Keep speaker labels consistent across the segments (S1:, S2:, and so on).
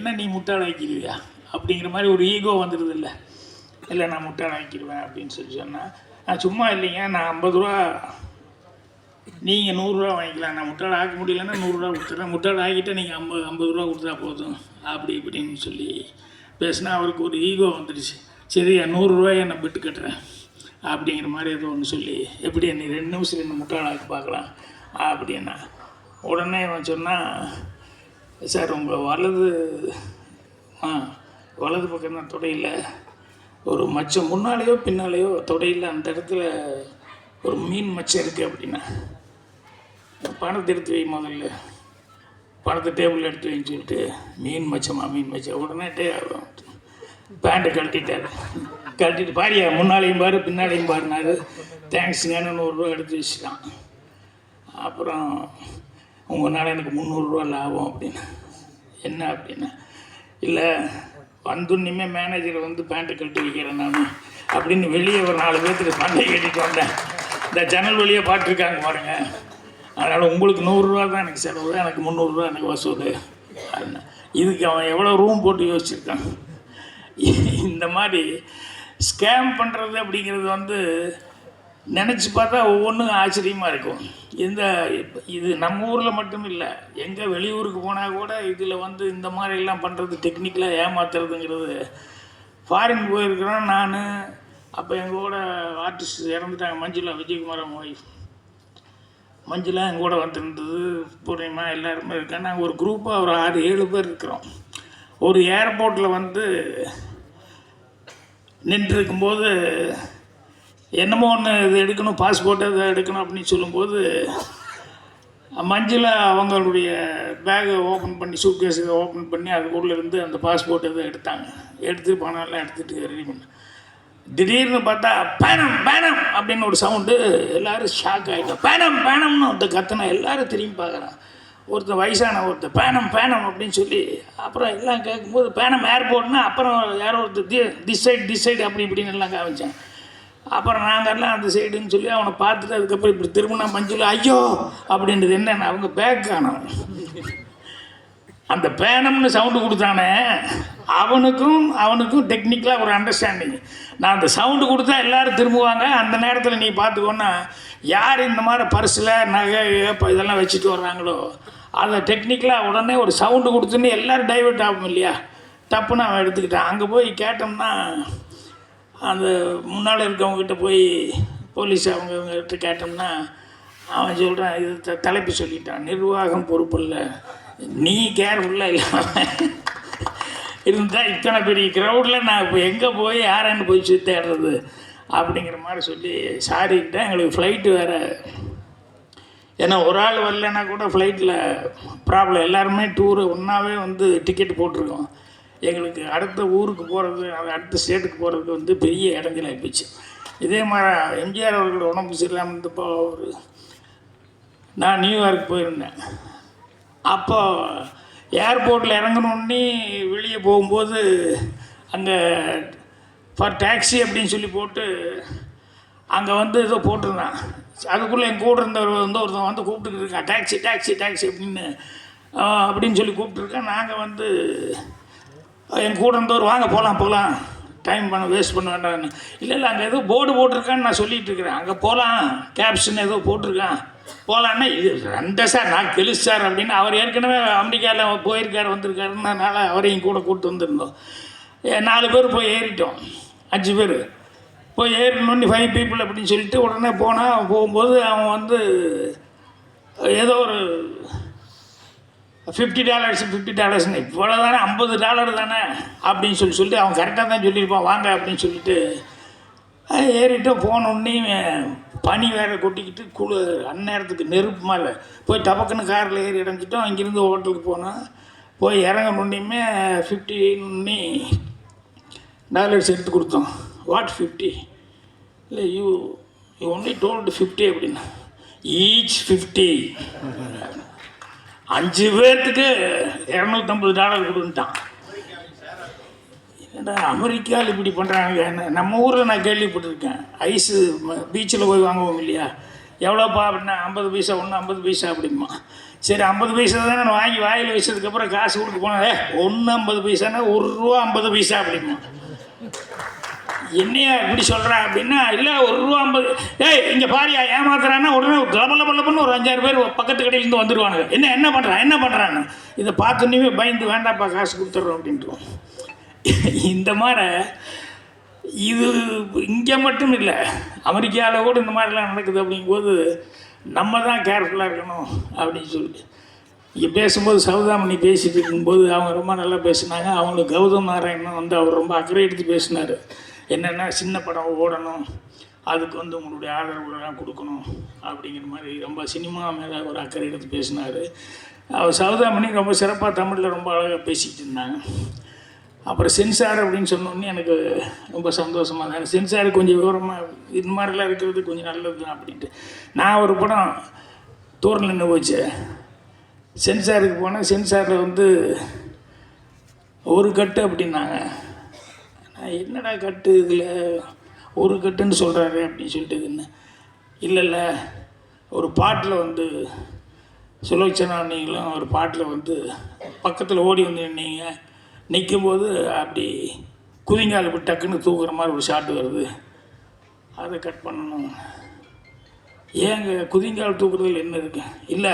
S1: என்ன நீ முட்டாளாக்கிடுவியா? அப்படிங்கிற மாதிரி ஒரு ஈகோ வந்துடுது இல்லை இல்லை நான் முட்டாளாக்கிடுவேன் அப்படின்னு சொல்லி சொன்னால் நான் சும்மா இல்லைங்க நான் ஐம்பது ரூபா நீங்கள் நூறுரூவா வாங்கிக்கலாம். நான் முட்டாள் ஆக்க முடியலன்னா நூறுரூவா கொடுத்துட்றேன் முட்டாள் ஆக்கிட்டு நீங்கள் ஐம்பது ஐம்பது ரூபா கொடுத்தா போதும். அப்படி இப்படின்னு சொல்லி பேசினா அவருக்கு ஒரு ஈகோ வந்துடுச்சு. சரி நூறுரூவாயை நான் பிட்டு கட்டுறேன். அப்படிங்கிற மாதிரி ஏதோ ஒன்று சொல்லி எப்படி நீ ரெண்டு நிமிஷம் ரெண்டு முட்டாளாக்கி பார்க்கலாம்? அப்படின்னா உடனே இவன் சொன்னால் சார் உங்கள் வலது ஆ வலது பக்கம் தான் தொடையில். ஒரு மச்சம் முன்னாலேயோ பின்னாலேயோ தொடையில் அந்த இடத்துல ஒரு மீன் மச்சம் இருக்குது அப்படின்னா பணத்தை எடுத்து வை முதல்ல. பணத்தை டேபிள் எடுத்து வைன்னு சொல்லிட்டு மீன் மச்சமா மீன் மச்சம் உடனே டே பேண்ட்டை கழட்டிட்டார். கழட்டிட்டு பாரியா முன்னாலையும் பாரு பின்னாலையும் பாருனாரு தேங்க்ஸுங்கன்னு நூறுரூவா எடுத்து வச்சுட்டான். அப்புறம் உங்களால் எனக்கு முந்நூறுரூவா லாபம் அப்படின்னு என்ன அப்படின்னா இல்லை வந்துன்னுமே மேனேஜர் வந்து பேண்ட்டை கட்டி வைக்கிறேன் நான் அப்படின்னு வெளியே ஒரு நாலு பேர்த்துக்கு பண்டை கட்டிட்டு வந்தேன். இந்த ஜன்னல் வழியாக பாட்டிருக்காங்க பாருங்க. அதனால் உங்களுக்கு நூறுரூவா தான் எனக்கு செலவு எனக்கு முந்நூறுரூவா எனக்கு வசூல். இதுக்கு அவன் எவ்வளோ ரூம் போட்டு யோசிச்சிருக்கான். இந்த மாதிரி ஸ்கேம் பண்ணுறது அப்படிங்கிறது வந்து நினச்சி பார்த்தா ஒவ்வொன்றும் ஆச்சரியமாக இருக்கும். இந்த இது நம்ம ஊரில் மட்டும் இல்லை எங்கே வெளியூருக்கு போனால் கூட இதில் வந்து இந்த மாதிரி எல்லாம் பண்ணுறது டெக்னிக்கலாக ஏமாத்துறதுங்கிறது ஃபாரின் போயிருக்கிறோம் நான். அப்போ எங்கள் கூட ஆர்டிஸ்ட் இறந்துட்டாங்க மஞ்சுளா விஜயகுமார் அவங்க ஒய்ஃப் மஞ்சுளா எங்கள் கூட வந்துருந்தது பூர்ணிமா எல்லாருமே இருக்கேன் நாங்கள் ஒரு குரூப்பாக ஒரு ஆறு ஏழு பேர் இருக்கிறோம். ஒரு ஏர்போர்ட்டில் வந்து நின்றுருக்கும்போது என்னமோ ஒன்று இது எடுக்கணும் பாஸ்போர்ட் இதை எடுக்கணும் அப்படின்னு சொல்லும்போது மஞ்சள் அவங்களுடைய பேகை ஓப்பன் பண்ணி சூட்கேஸ் இதை ஓப்பன் பண்ணி அதுக்குள்ளே இருந்து அந்த பாஸ்போர்ட் இதை எடுத்தாங்க. எடுத்து பணம்லாம் எடுத்துகிட்டு ரெடி பண்ண. திடீர்னு பார்த்தா பேனம் பேனம் அப்படின்னு ஒரு சவுண்டு எல்லோரும் ஷாக் ஆகிட்டோம் பேனம் பேனம்னு ஒருத்தர் கத்தனை எல்லாரும் திரும்பி பார்க்குறான் ஒருத்தர் வயசான ஒருத்தர் பேனம் பேனம் அப்படின்னு சொல்லி அப்புறம் எல்லாம் கேட்கும்போது பேனம் ஏர்போர்ட்னா அப்புறம் யாரோ ஒருத்தர் the this side this side அப்படி இப்படின்னு எல்லாம் காமிச்சேன் அப்புறம் நாங்கள்லாம் அந்த சைடுன்னு சொல்லி அவனை பார்த்துட்டு அதுக்கப்புறம் இப்படி திரும்பினா மஞ்சள் ஐயோ! அப்படின்றது என்னென்ன அவங்க பேக் காணும். அந்த பேனம்னு சவுண்டு கொடுத்தானே அவனுக்கும் அவனுக்கும் டெக்னிக்கலாக ஒரு அண்டர்ஸ்டாண்டிங் நான் அந்த சவுண்டு கொடுத்தா எல்லோரும் திரும்புவாங்க. அந்த நேரத்தில் நீ பார்த்துக்கோன்னா யார் இந்த மாதிரி பர்ஸில் நகை இப்போ இதெல்லாம் வச்சுட்டு வர்றாங்களோ அதை டெக்னிக்கலாக உடனே ஒரு சவுண்டு கொடுத்துன்னு எல்லோரும் டைவர்ட் ஆகும் இல்லையா? தப்புன்னு அவன் எடுத்துக்கிட்டான். அங்கே போய் கேட்டோம்னா அந்த முன்னால் இருக்கவங்ககிட்ட போய் போலீஸ் அவங்க இவங்ககிட்ட கேட்டோம்னா அவன் சொல்கிறான் இது த தலைப்பு சொல்லிட்டான். நிர்வாகம் பொறுப்பு இல்லை. நீ கேர்ஃபுல்லாக இல்லாமல் இருந்தால் இத்தனை பெரிய க்ரௌடில் நான் இப்போ எங்கே போய் யாரன்னு போய் சுற்றி தேடுறது அப்படிங்கிற மாதிரி சொல்லி சாரிக்கிட்டேன் எங்களுக்கு ஃப்ளைட்டு வேறு. ஏன்னா ஒரு ஆள் வரலன்னா கூட ஃப்ளைட்டில் ப்ராப்ளம் எல்லாருமே டூரு ஒன்றாவே வந்து டிக்கெட் போட்டிருக்கோம். எங்களுக்கு அடுத்த ஊருக்கு போகிறது அது அடுத்த ஸ்டேட்டுக்கு போகிறதுக்கு வந்து பெரிய இடைஞ்சலாகி போச்சு இதே மாதிரி எம்ஜிஆர் அவர்கள் உடம்பு சரியில்லாமல் இருந்தப்போ ஒரு நான் நியூயார்க் போயிருந்தேன். அப்போ ஏர்போர்ட்டில் இறங்கணுன்னே வெளியே போகும்போது அங்கே ஃபார் டாக்ஸி அப்படின்னு சொல்லி போட்டு அங்கே வந்து ஏதோ போட்டிருந்தான். அதுக்குள்ளே என் கூட இருந்தவர் வந்து ஒருத்தன் வந்து கூப்பிட்டுக்கிட்டு இருக்கான். டாக்ஸி டாக்ஸி டாக்ஸி அப்படின்னு அப்படின்னு சொல்லி கூப்பிட்டுருக்கேன். நாங்கள் வந்து என் கூட இருந்தவர் வாங்க போகலாம் போகலாம் டைம் பண்ண வேஸ்ட் பண்ண வேண்டாம்னு. இல்லை இல்லை அங்கே ஏதோ போர்டு போட்டிருக்கான்னு நான் சொல்லிட்டு இருக்கிறேன். அங்கே போகலாம் கேப்ஷன் ஏதோ போட்டிருக்கான். போகலான்னா இது ரெண்ட சார் நான் கெலுசு சார் அப்படின்னு அவர் ஏற்கனவே அமெரிக்காவில் போயிருக்கார் வந்திருக்காருன்றனால அவரையும் கூட கூப்பிட்டு வந்திருந்தோம். ஏ, நாலு பேர் போய் ஏறிட்டோம். அஞ்சு பேர். போய் ஏறணுன்னு ஃபைவ் பீப்புள் அப்படின்னு சொல்லிட்டு உடனே போனால் போகும்போது அவன் வந்து ஏதோ ஒரு ஃபிஃப்டி டாலர்ஸ் ஃபிஃப்டி டாலர்ஸ்னு இவ்வளோ தானே ஐம்பது டாலர் தானே? அப்படின்னு சொல்லி சொல்லிட்டு அவன் கரெக்டாக தான் சொல்லியிருப்பான். வாங்க அப்படின்னு சொல்லிட்டு அஹ், ஏறிட்டு போனோடனே பனி வேற கொட்டிக்கிட்டு குளு அந்நேரத்துக்கு நெருப்பு மேலே போய் டபக்குன்னு காரில் ஏறி இறங்கிட்டோம். அங்கேருந்து ஹோட்டலுக்கு போனோம் போய் இறங்கணுன்னே ஃபிஃப்டி டாலர்ஸ் எடுத்து கொடுத்தோம். வாட் ஃபிஃப்டி இல்லை you you only told fifty அப்படின்னா. ஈச் ஃபிஃப்டி அஞ்சு பேர்த்துக்கு இரநூத்தம்பது டாலர் கொடுன்ட்டான். என்னடா அமெரிக்காவில் இப்படி பண்ணுறாங்க நம்ம ஊரில் நான் கேள்விப்பட்டிருக்கேன். ஐஸு பீச்சில் போய் வாங்குவோம் இல்லையா? எவ்வளோப்பா அப்படின்னா ஐம்பது பைசா ஒன்று ஐம்பது பைசா அப்படிமா சரி ஐம்பது பைசா தானே நான் வாங்கி வாயில் வச்சதுக்கப்புறம் காசு கொடுக்க போனேன். ஒன்று ஐம்பது பைசானா ஒரு ரூபா ஐம்பது பைசா அப்படிமா என்னையா இப்படி சொல்கிறா அப்படின்னா இல்லை ஒரு ரூபா ஐம்பது ஏய் இங்கே பாரியா ஏமாத்துறான்னா உடனே கலபல பல்லப்பன்னு ஒரு அஞ்சாறு பேர் பக்கத்து கடையிலேருந்து வந்துடுவானுங்க என்ன என்ன பண்ணுறான் என்ன பண்ணுறான்னு இதை பார்த்தோன்னே பயந்து வேண்டாப்பா காசு கொடுத்துட்றோம் அப்படின்ட்டுருவோம். இந்த மாதிரி இது இங்கே மட்டும் இல்லை அமெரிக்காவில் கூட இந்த மாதிரிலாம் நடக்குது அப்படிங்கும்போது நம்ம தான் கேர்ஃபுல்லாக இருக்கணும் அப்படின்னு சொல்லிட்டு. இங்கே பேசும்போது சௌதாமணி பேசிட்டு இருக்கும்போது அவங்க ரொம்ப நல்லா பேசினாங்க. அவங்களுக்கு கௌதம் நாராயணன் வந்து அவர் ரொம்ப அக்கறை எடுத்து பேசினார். என்னென்னா சின்ன படம் ஓடணும். அதுக்கு வந்து உங்களுடைய ஆதரவுலாம் கொடுக்கணும். அப்படிங்கிற மாதிரி ரொம்ப சினிமா மேலே ஒரு அக்கறை எடுத்து பேசினார். அவர் சௌதாமணி ரொம்ப சிறப்பாக தமிழில் ரொம்ப அழகாக பேசிக்கிட்டு இருந்தாங்க. அப்புறம் சென்சார் அப்படின்னு சொன்னோடனே எனக்கு ரொம்ப சந்தோஷமாக தான் சென்சார் கொஞ்சம் விவரமாக இது மாதிரிலாம் இருக்கிறது கொஞ்சம் நல்லது தான் அப்படின்ட்டு. நான் ஒரு படம் தூரில் நின்று போச்சு சென்சாருக்கு போனேன். சென்சாரில் வந்து ஒரு கட்டு அப்படின்னாங்க. என்னடா கட்டு இதில்? ஒரு கட்டுன்னு சொல்கிறாரு அப்படின்னு சொல்லிட்டு என்ன இல்லை இல்லை. ஒரு பாட்டில் வந்து சுலோச்சனா நீங்களும் ஒரு பாட்டில் வந்து பக்கத்தில் ஓடி வந்து நின்னீங்க. நிற்கும்போது அப்படி குதிங்கால் இப்படி டக்குன்னு தூக்குற மாதிரி ஒரு ஷாட் வருது. அதை கட் பண்ணணும். ஏங்க குதிங்கால் தூக்குறதுல என்ன இருக்கு? இல்லை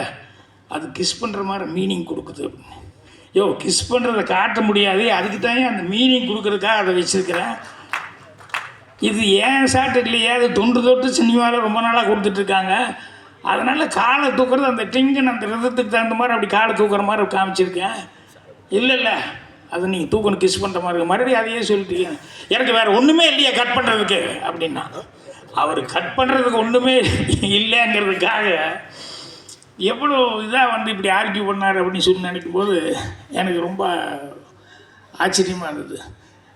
S1: அது கிஸ் பண்ணுற மாதிரி மீனிங் கொடுக்குது அப்படின்னு. யோ கிஸ் பண்ணுறத காட்ட முடியாது. அதுக்கு தான் அந்த மீனிங் கொடுக்குறதுக்காக அதை வச்சுருக்கிறேன். இது ஏன் ஷாட் இல்லையே அது தொன்று தொட்டு சினிமாவில் ரொம்ப நாளாக கொடுத்துட்ருக்காங்க அதனால் காலை தூக்குறது அந்த டிங்கன் அந்த ரதத்துக்கு தகுந்த மாதிரி அப்படி காலை தூக்குற மாதிரி காமிச்சிருக்கேன். இல்லை இல்லை. அது நீங்கள் தூக்கணும் கிஸ் பண்ணுற மாதிரி இருக்கு. மறுபடியும் அதையே சொல்லிட்டீங்க எனக்கு வேறு ஒன்றுமே இல்லையா கட் பண்ணுறதுக்கு அப்படின்னா. அவர் கட் பண்ணுறதுக்கு ஒன்றுமே இல்லைங்கிறதுக்காக எவ்வளோ இதாக வந்து இப்படி ஆர்கியூ பண்ணார் அப்படின்னு சொல்லி நினைக்கும் போது எனக்கு ரொம்ப ஆச்சரியமாக இருந்தது.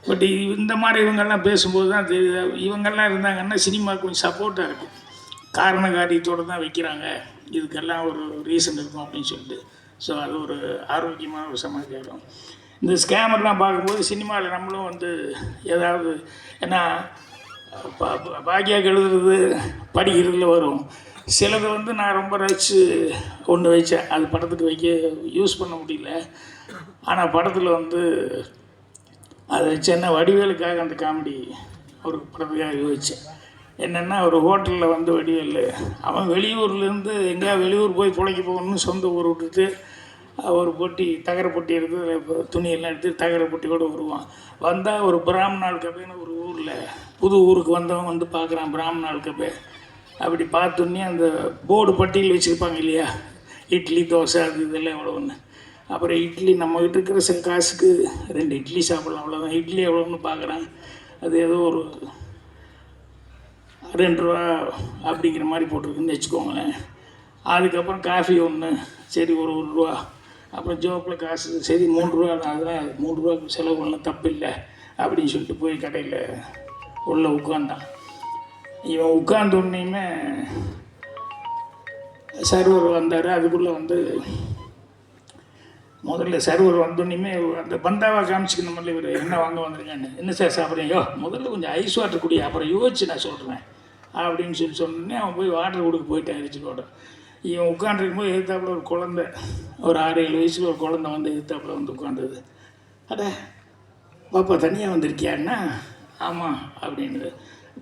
S1: பட் இந்த மாதிரி இவங்கெல்லாம் பேசும்போது தான் தெரியுது. இவங்கெல்லாம் இருந்தாங்கன்னா சினிமா கொஞ்சம் சப்போர்ட்டாக இருக்கும். காரண காரியத்தோடு தான் வைக்கிறாங்க. இதுக்கெல்லாம் ஒரு ரீசன் இருக்கும் அப்படின்னு சொல்லிட்டு. ஸோ அது ஒரு ஆரோக்கியமான ஒரு சமாச்சாரம். இந்த ஸ்கேமர்லாம் பார்க்கும்போது சினிமாவில் நம்மளும் வந்து ஏதாவது ஏன்னா பா- பா- பாக்கியாக்கு எழுதுறது படிக்கிறதுல வரும். சிலது வந்து நான் ரொம்ப ரசித்து ஒன்று வச்சேன். அது படத்துக்கு வைக்க யூஸ் பண்ண முடியல. ஆனால் படத்தில் வந்து அதை வச்சேன்னா வடிவேலுக்காக அந்த காமெடி ஒரு படத்துக்காக யோசித்தேன் என்னென்னா ஒரு ஹோட்டலில் வந்து வடிவேல் அவன் வெளியூர்லேருந்து எங்கேயா வெளியூர் போய் பிழைக்க போகணும்னு சொந்த ஊர் விட்டுட்டு ஒரு பொட்டி தகர பொட்டி எடுத்து துணியெல்லாம் எடுத்து தகர பொட்டியோடு வருவான். வந்தால் ஒரு பிராமணாள் கபேன்னு ஒரு ஊரில் புது ஊருக்கு வந்தவன் வந்து பார்க்குறான் பிராமணாள் கபே. அப்படி பார்த்தோன்னே அந்த போர்டு பட்டியல் வச்சுருப்பாங்க இல்லையா? இட்லி தோசை அது இதெல்லாம் எவ்வளோ ஒன்று அப்புறம் இட்லி நம்மக்கிட்ட இருக்கிற சில காசுக்கு ரெண்டு இட்லி சாப்பிடலாம் அவ்வளோதான் இட்லி எவ்வளோன்னு பார்க்குறான் அது ஏதோ ஒரு ரெண்டு ரூபா அப்படிங்கிற மாதிரி போட்டிருக்குன்னு வச்சுக்கோங்களேன். அதுக்கப்புறம் காஃபி ஒன்று சரி ஒரு ஒரு ரூபா. அப்புறம் ஜோப்பில் காசு சரி மூணு ரூபா தான். அதெல்லாம் மூணு ரூபா செலவு பண்ணலாம் தப்பு இல்லை அப்படின்னு சொல்லிட்டு போய் கடையில் உள்ளே உட்காந்தான் இவன் உட்கார்ந்த உடனேயுமே சர்வர் வந்தார். அதுக்குள்ளே வந்து முதல்ல சர்வர் வந்தோடனே அந்த பந்தாவாக காமிச்சிக்கணும் இல்லை இவர். என்ன வாங்க வந்திருக்கான்னு. என்ன சார் சாப்பிட்றீங்க? முதல்ல கொஞ்சம் ஐஸ் வாட்டர் குடி. அப்புறம் யோசிச்சு நான் சொல்கிறேன் அப்படின்னு சொல்லி சொன்னோடனே அவன் போய் வாட்டர் கொடுக்க போயிட்டான் எரிச்சலோட இவன் உட்காந்துருக்கும் போது எதிர்த்தாப்புல ஒரு குழந்தை. ஒரு ஆறு ஏழு வயசுல ஒரு குழந்தை வந்து எதிர்த்தாப்புல வந்து உட்காந்தது அட பாப்பா தனியாக வந்திருக்கியான்னா? ஆமாம் அப்படின்னு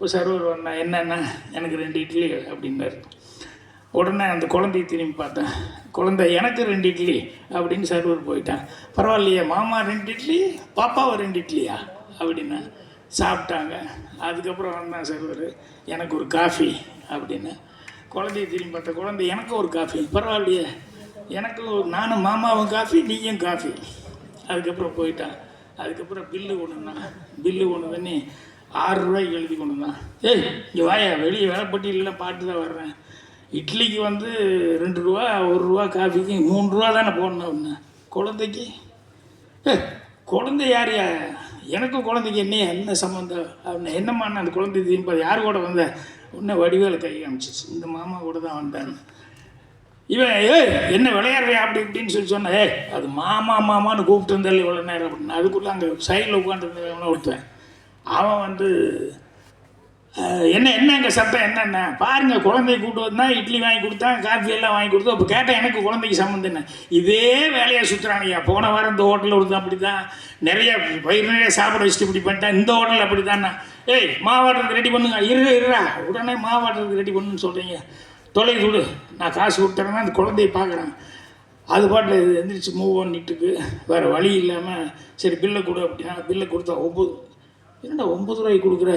S1: இப்போ சர்வர் வந்தா என்னென்ன? எனக்கு ரெண்டு இட்லி அப்படின்னாரு. உடனே அந்த குழந்தைய திரும்பி பார்த்தேன். குழந்தை எனக்கு ரெண்டு இட்லி அப்படின்னு சர்வர் போயிட்டான். பரவாயில்லையே மாமா ரெண்டு இட்லி பாப்பாவை ரெண்டு இட்லியா? அப்படின்னா சாப்பிட்டாங்க. அதுக்கப்புறம் வந்தான் சர்வர் எனக்கு ஒரு காஃபி அப்படின்னு. குழந்தைய திரும்பி பார்த்த குழந்தை எனக்கு ஒரு காஃபி பரவாயில்லையே. எனக்கு நானும் மாமாவும் காஃபி நீயும் காஃபி. அதுக்கப்புறம் போயிட்டான். அதுக்கப்புறம் பில்லு ஒன்றுண்ணா பில்லு ஒன்று பண்ணி ஆறு ரூபாய்க்கு எழுதி கொண்டு வந்தான் ஏய் இங்கே வாயா வெளியே வேலைப்பட்டியலாம் பாட்டு தான் வர்றேன். இட்லிக்கு வந்து ரெண்டு ரூபா ஒரு ரூபா காஃபிக்கு மூணு ரூபா தானே போடணும் ஒன்று குழந்தைக்கு? ஏ குழந்தை யார் யா? எனக்கும் குழந்தைக்கு என்ன என்ன சம்மந்தம் அப்படின்னு என்னம்மா அந்த குழந்தை திரும்ப யார் கூட வந்த? உன்ன வடிவேல கை காமிச்சிச்சு. இந்த மாமா கூட தான் வந்தேன். இவன் ஏய் என்ன விளையாடுறியா அப்படி இப்படின்னு சொல்லி சொன்னேன். ஏய் அது மாமா மாமான்னு கூப்பிட்டு இருந்தாலும் இவ்வளோ நேரம் அப்படின்னு. அதுக்குள்ளே அங்கே சைடில் உட்காந்துருந்தவன ஒருத்தன். அவன் வந்து என்ன என்ன என்னங்க சத்தம் என்னென்ன? பாருங்க குழந்தைய கூட்டு வந்தால் இட்லி வாங்கி கொடுத்தான் காஃபி எல்லாம் வாங்கி கொடுத்தோம் அப்போ கேட்டால் எனக்கு குழந்தைக்கு சம்மந்தம் என்ன? இதே வேலையை சுற்றுறானுங்க போன வாரம் இந்த ஹோட்டலில் ஒருத்தன் அப்படி தான் நிறைய பயிர் நிறைய சாப்பிட வச்சுட்டு இப்படி பண்ணிட்டேன் இந்த ஹோட்டலில் அப்படி தானே ஏய் மாவாட்டுறதுக்கு ரெடி பண்ணுங்க. இரு இருறா உடனே மாவாட்டுறதுக்கு ரெடி பண்ணுன்னு சொல்கிறீங்க தொலை விடு நான் காசு கொடுத்துறேன்னா அந்த குழந்தைய பார்க்குறேன். அது பாட்டில் இது எந்திரிச்சு மூவ் பண்ணிட்டுருக்கு வேறு வழி இல்லாமல் சரி பில்லை கொடு அப்படின்னா பில்லை கொடுத்தா ஒம்பது என்னடா ஒம்பது ரூபாய்க்கு கொடுக்குற?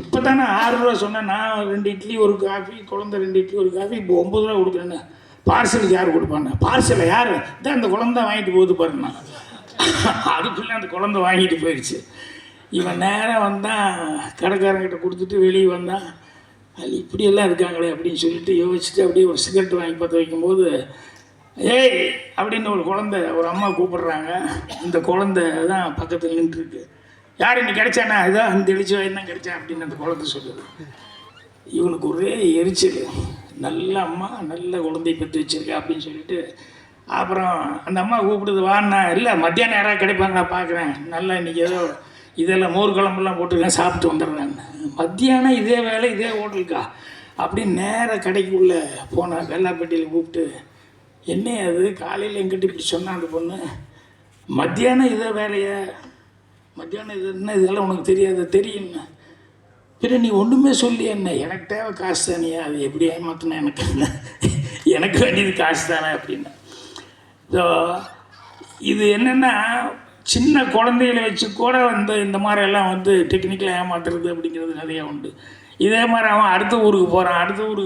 S1: இப்போ தானே ஆறு ரூபா சொன்னேன். நான் ரெண்டு இட்லி ஒரு காஃபி குழந்தை ரெண்டு இட்லி ஒரு காஃபி இப்போ ஒம்பது ரூபா கொடுக்குறேன்னு. பார்சலுக்கு யார் கொடுப்பாங்க? பார்சலை யார்? தான் அந்த குழந்த வாங்கிட்டு போகுது பாருண்ணா அதுக்குள்ளே அந்த குழந்தை வாங்கிட்டு போயிடுச்சு. இவன் நேராக வந்தான் கடைக்காரங்கிட்ட கொடுத்துட்டு வெளியே வந்தான் அது இப்படியெல்லாம் இருக்காங்களே அப்படின்னு சொல்லிட்டு யோசிச்சுட்டு அப்படியே ஒரு சிகரெட் வாங்கி பார்த்து வைக்கும்போது ஏய் அப்படின்னு ஒரு குழந்தை ஒரு அம்மா கூப்பிடுறாங்க. இந்த குழந்தை தான் பக்கத்தில் நின்றுருக்கு. யார் இன்னைக்கு கிடைச்சானா? இதான் அந்த எழுச்சி என்ன தான் கிடைச்சேன் அப்படின்னு அந்த குழந்தை சொல்லுது. இவனுக்கு ஒரே எரிச்சல். நல்ல அம்மா நல்ல குழந்தை பெற்று வச்சிருக்கா அப்படின்னு சொல்லிட்டு அப்புறம் அந்த அம்மா கூப்பிடுது வாண்ணா இல்லை மத்தியானம் யாராவது கிடைப்பாங்க நான் பார்க்குறேன் நல்லா இன்றைக்கி ஏதோ இதெல்லாம் மோர் குழம்புலாம் போட்டுருக்கேன் சாப்பிட்டு வந்துடுறேன். மத்தியானம் இதே வேலை இதே ஹோட்டலுக்கா? அப்படின்னு நேராக கடைக்குள்ளே போனேன் வெள்ளாப்பட்டியில் கூப்பிட்டு என்ன அது காலையில் எங்கிட்ட இப்படி சொன்னால் அந்த பொண்ணு மத்தியானம் இதை வேலையா? மத்தியானம் இது என்ன? இதெல்லாம் உனக்கு தெரியாது? தெரியும் பின்ன நீ ஒன்றுமே சொல்லி என்ன? எனக்கு தேவை காசு தானே. அது எப்படி ஏமாத்தினா எனக்கு? என்ன எனக்கு வேண்டியது காசு தானே அப்படின்னு. ஸோ இது என்னென்னா சின்ன குழந்தைகளை வச்சு கூட வந்து இந்த மாதிரி எல்லாம் வந்து டெக்னிக்கலாக ஏமாத்துறது அப்படிங்கிறது நிறையா உண்டு. இதே மாதிரி அவன் அடுத்த ஊருக்கு போகிறான் அடுத்த ஊருக்கு